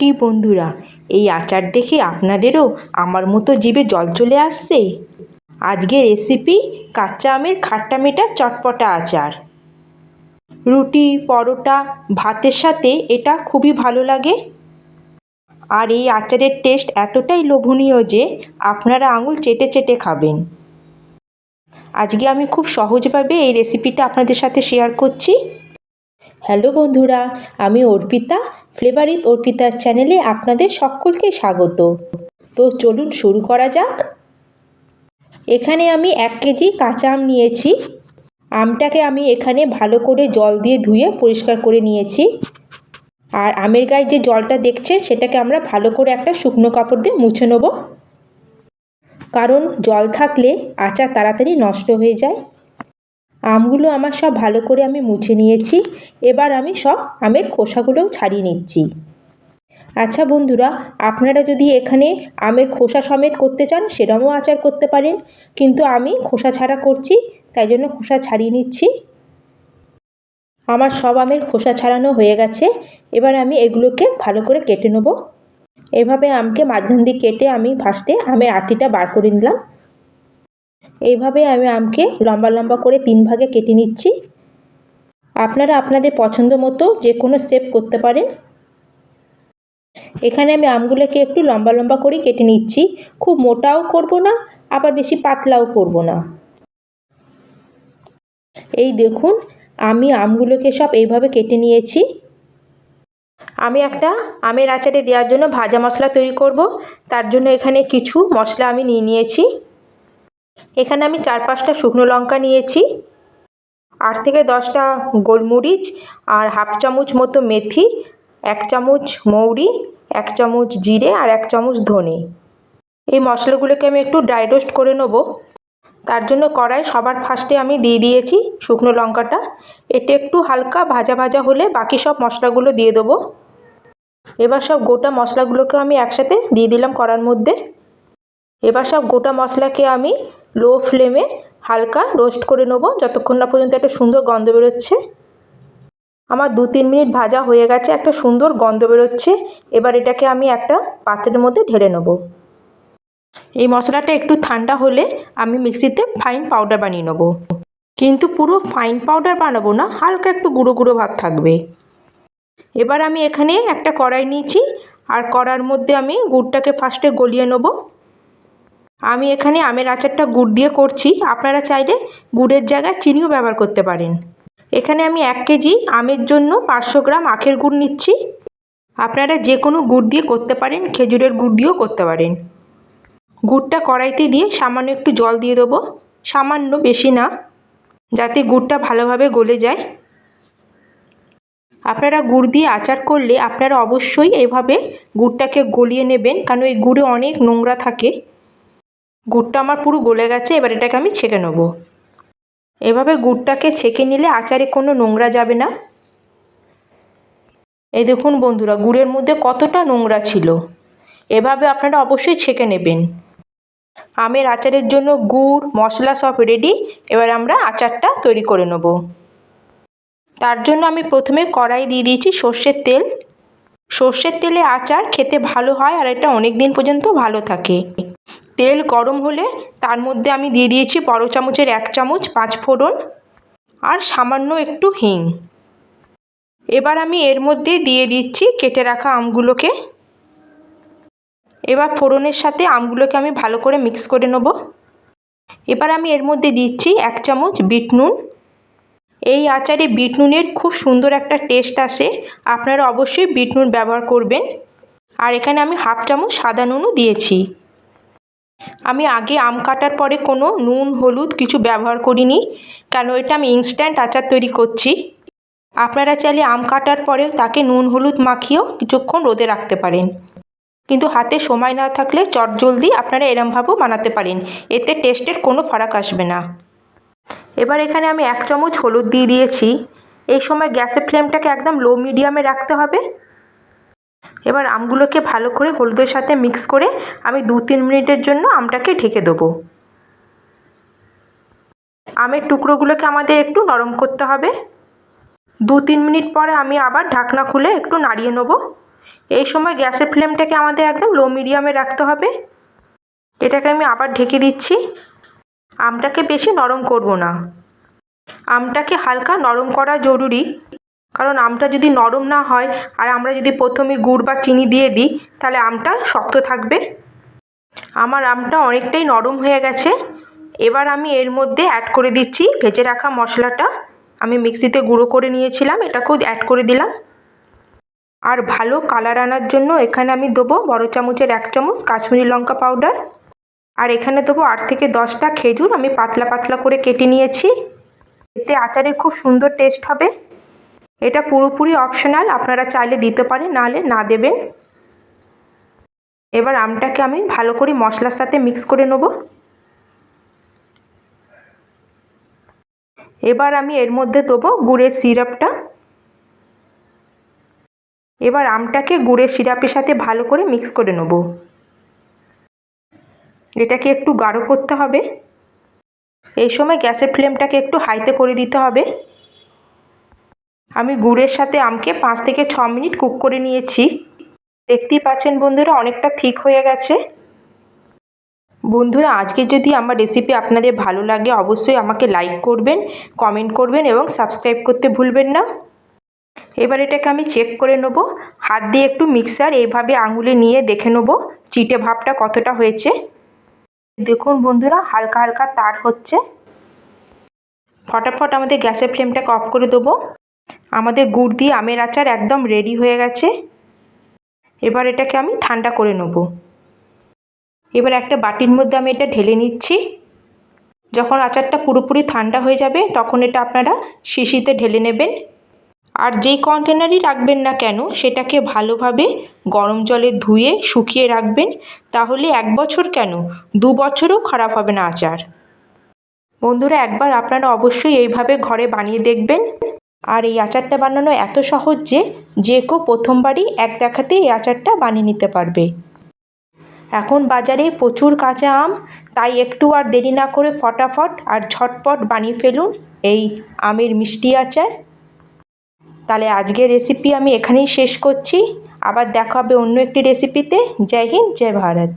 কি বন্ধুরা? এই আচার দেখে আপনাদেরও আমার মতো জিভে জল চলে আসছে? আজকে রেসিপি কাঁচা আমের খাট্টা মেটা চটপটা আচার। রুটি, পরোটা, ভাতের সাথে এটা খুবই ভালো লাগে। আর এই আচারের টেস্ট এতটাই লোভনীয় যে আপনারা আঙুল চেটে চেটে খাবেন। আজকে আমি খুব সহজভাবে এই রেসিপিটা আপনাদের সাথে শেয়ার করছি। হ্যালো বন্ধুরা, আমি অর্পিতা, ফ্লেভারিত অর্পিতার চ্যানেলে আপনাদের সকলকে স্বাগত। তো চলুন শুরু করা যাক। এখানে আমি এক কেজি কাঁচা আম নিয়েছি। আমটাকে আমি এখানে ভালো করে জল দিয়ে ধুয়ে পরিষ্কার করে নিয়েছি। আর আমের গায়ে যে জলটা দেখছে সেটাকে আমরা ভালো করে একটা শুকনো কাপড় দিয়ে মুছে নেব। কারণ জল থাকলে আচার তাড়াতাড়ি নষ্ট হয়ে যায়। আমগুলো আমার সব ভালো করে আমি মুছে নিয়েছি। এবার আমি সব আমের খোসাগুলোও ছাড়িয়ে নিচ্ছি। আচ্ছা বন্ধুরা, আপনারা যদি এখানে আমের খোসা সমেত করতে চান, সেরমও আচার করতে পারেন। কিন্তু আমি খোসা ছাড়া করছি, তাই জন্য খোসা ছাড়িয়ে নিচ্ছি। আমার সব আমের খোসা ছাড়ানো হয়ে গেছে। এবার আমি এগুলোকে ভালো করে কেটে নেব। এভাবে আমকে মাঝখান দিয়ে কেটে আমি ফার্স্টে আমের আটিটা বার করে নিলাম। এইভাবে আমি আমকে লম্বা লম্বা করে তিন ভাগে কেটে নিচ্ছি। আপনারা আপনাদের পছন্দ মতো যে কোনো শেপ করতে পারেন। এখানে আমি আমগুলোকে একটু লম্বা লম্বা করেই কেটে নিচ্ছি। খুব মোটাও করব না, আবার বেশি পাতলাও করব না। এই দেখুন, আমি আমগুলোকে সব এইভাবে কেটে নিয়েছি। আমি একটা আমের আচারে দেওয়ার জন্য ভাজা মশলা তৈরি করব। তার জন্য এখানে কিছু মশলা আমি নিয়ে নিয়েছি। এখানে আমি চার পাঁচটা শুকনো লঙ্কা নিয়েছি, আট থেকে দশটা গোলমরিচ আর হাফ চামচ মতো মেথি, এক চামচ মৌরি, এক চামচ জিরে আর এক চামচ ধনে। এই মশলাগুলোকে আমি একটু ড্রাই রোস্ট করে নেব। তার জন্য কড়াই সবার ফার্স্টে আমি দিয়ে দিয়েছি শুকনো লঙ্কাটা। এটা একটু হালকা ভাজা ভাজা হলে বাকি সব মশলাগুলো দিয়ে দেবো। এবার সব গোটা মশলাগুলোকে আমি একসাথে দিয়ে দিলাম কড়ার মধ্যে। এবার সব গোটা মশলাকে আমি লো ফ্লেমে হালকা রোস্ট করে নেব। যতক্ষণ না পর্যন্ত একটা সুন্দর গন্ধ বেরোচ্ছে। আমার দু তিন মিনিট ভাজা হয়ে গেছে, একটা সুন্দর গন্ধ বেরোচ্ছে। এবার এটাকে আমি একটা পাত্রের মধ্যে ঢেলে নেব। এই মশলাটা একটু ঠান্ডা হলে আমি মিক্সিতে ফাইন পাউডার বানিয়ে নেব। কিন্তু পুরো ফাইন পাউডার বানাবো না, হালকা একটু গুঁড়ো গুঁড়ো ভাব থাকবে। এবার আমি এখানে একটা কড়াই নিয়েছি, আর কড়ার মধ্যে আমি গুড়টাকে ফার্স্টে গলিয়ে নেব। আমি এখানে আমের আচারটা গুড় দিয়ে করছি। আপনারা চাইলে গুড়ের জায়গায় চিনিও ব্যবহার করতে পারেন। এখানে আমি এক কেজি আমের জন্য পাঁচশো গ্রাম আখের গুড় নিচ্ছি। আপনারা যে কোনো গুড় দিয়ে করতে পারেন, খেজুরের গুড় দিয়েও করতে পারেন। গুড়টা কড়াইতে দিয়ে সামান্য একটু জল দিয়ে দেবো। সামান্য বেশি না, যাতে গুড়টা ভালোভাবে গলে যায়। আপনারা গুড় দিয়ে আচার করলে আপনারা অবশ্যই এভাবে গুড়টাকে গলিয়ে নেবেন, কারণ এই গুড়ে অনেক নোংরা থাকে। গুড়টা আমার পুরো গলে গেছে, এবার এটাকে আমি ছেঁকে নেব। এভাবে গুড়টাকে ছেঁকে নিলে আচারে কোনো নোংরা যাবে না। এই দেখুন বন্ধুরা, গুড়ের মধ্যে কতটা নোংরা ছিল। এভাবে আপনারা অবশ্যই ছেঁকে নেবেন। আমের আচারের জন্য গুড়, মশলা সব রেডি এবার আমরা আচারটা তৈরি করে নেব। তার জন্য আমি প্রথমে কড়াই দিয়ে দিয়েছি সর্ষের তেল। সর্ষের তেলে আচার খেতে ভালো হয় আর এটা অনেক দিন পর্যন্ত ভালো থাকে। তেল গরম হলে তার মধ্যে আমি দিয়ে দিয়েছি বড় চামচের এক চামচ পাঁচ ফোড়ন আর সামান্য একটু হিং। এবার আমি এর মধ্যে দিয়ে দিচ্ছি কেটে রাখা আমগুলোকে। এবার ফোড়নের সাথে আমগুলোকে আমি ভালো করে মিক্স করে নেব। এবার আমি এর মধ্যে দিচ্ছি এক চামচ বিট নুন। এই আচারে বিট নুনের খুব সুন্দর একটা টেস্ট আসে। আপনারা অবশ্যই বিট নুন ব্যবহার করবেন। আর এখানে আমি হাফ চামচ সাদা নুনও দিয়েছি। আমি আগে আম কাটার পরে কোনো নুন, হলুদ কিছু ব্যবহার করিনি। কেন? এটা আমি ইনস্ট্যান্ট আচার তৈরি করছি। আপনারা চাইলে আম কাটার পরে তাকে নুন, হলুদ মাখিয়েও কিছুক্ষণ রোদে রাখতে পারেন। কিন্তু হাতে সময় না থাকলে চটজলদি আপনারা এরমভাবেও বানাতে পারেন। এতে টেস্টের কোনো ফারাক আসবে না। এবার এখানে আমি এক চামচ হলুদ দিয়ে দিয়েছি। এই সময় গ্যাসের ফ্লেমটাকে একদম লো মিডিয়ামে রাখতে হবে। এবার আমগুলোকে ভালো করে হলুদের সাথে মিক্স করে আমি দু তিন মিনিটের জন্য আমটাকে ঢেকে দেবো। আমের টুকরোগুলোকে আমাদের একটু নরম করতে হবে। দু তিন মিনিট পরে আমি আবার ঢাকনা খুলে একটু নাড়িয়ে নেব। এই সময় গ্যাসের ফ্লেমটাকে আমাদের একদম লো মিডিয়ামে রাখতে হবে। এটাকে আমি আবার ঢেকে দিচ্ছি। আমটাকে বেশি নরম করব না। আমটাকে হালকা নরম করা জরুরি। কারণ আমটা যদি নরম না হয় আর আমরা যদি প্রথমে গুড় বা চিনি দিয়ে দিই, তাহলে আমটা শক্ত থাকবে। আমার আমটা অনেকটাই নরম হয়ে গেছে। এবার আমি এর মধ্যে অ্যাড করে দিচ্ছি ভেজে রাখা মশলাটা। আমি মিক্সিতে গুঁড়ো করে নিয়েছিলাম, এটাকেও অ্যাড করে দিলাম। আর ভালো কালার আনার জন্য এখানে আমি দেবো বড় চামচের এক চামচ কাশ্মীরি লঙ্কা পাউডার আর এখানে দেবো আট থেকে দশটা খেজুর, আমি পাতলা পাতলা করে কেটে নিয়েছি। এতে আচারের খুব সুন্দর টেস্ট হবে। এটা পুরোপুরি অপশনাল আপনারা চাইলে দিতে পারেন, নাহলে না দেবেন। এবার আমটাকে আমি ভালো করে মশলার সাথে মিক্স করে নেব। এবার আমি এর মধ্যে দেবো গুড়ের সিরাপটা এবার আমটাকে গুড়ের সিরাপের সাথে ভালো করে মিক্স করে নেব। এটাকে একটু গাঢ় করতে হবে। এই সময় গ্যাসের ফ্লেমটাকে একটু হাইতে করে দিতে হবে। আমি গুড়ের সাথে আমকে পাঁচ থেকে ছ মিনিট কুক করে নিয়েছি। দেখতেই পাচ্ছেন বন্ধুরা, অনেকটা ঠিক হয়ে গেছে। বন্ধুরা, আজকে যদি আমার রেসিপি আপনাদের ভালো লাগে, অবশ্যই আমাকে লাইক করবেন কমেন্ট করবেন এবং সাবস্ক্রাইব করতে ভুলবেন না। এবার এটাকে আমি চেক করে নেব। হাত দিয়ে একটু মিক্সার এইভাবে আঙুলে নিয়ে দেখে নেব চিটে ভাবটা কতটা হয়েছে। দেখুন বন্ধুরা, হালকা হালকা তার হচ্ছে। ফটাফট আমাদের গ্যাসের ফ্লেমটাকে অফ করে দেবো। আমাদের গুড় দিয়ে আমের আচার একদম রেডি হয়ে গেছে। এবার এটাকে আমি ঠান্ডা করে নেব। এবার একটা বাটির মধ্যে আমি এটা ঢেলে নিচ্ছি। যখন আচারটা পুরোপুরি ঠান্ডা হয়ে যাবে, তখন এটা আপনারা শিশিতে ঢেলে নেবেন। আর যেই কন্টেনারই রাখবেন না কেন, সেটাকে ভালোভাবে গরম জলে ধুয়ে শুকিয়ে রাখবেন। তাহলে এক বছর কেন? দু বছরও খারাপ হবে না আচার। বন্ধুরা, একবার আপনারা অবশ্যই এইভাবে ঘরে বানিয়ে দেখবেন। আর এই আচারটা বানানো এত সহজ যে যে কেউ প্রথমবারই এক দেখাতে এই আচারটা বানিয়ে নিতে পারবে। এখন বাজারে প্রচুর কাঁচা আম, তাই একটু আর দেরি না করে ফটাফট আর ঝটপট বানিয়ে ফেলুন এই আমের মিষ্টি আচার। তাহলে আজকের রেসিপি আমি এখানেই শেষ করছি। আবার দেখা হবে অন্য একটি রেসিপিতে জয় হিন্দ, জয় ভারত।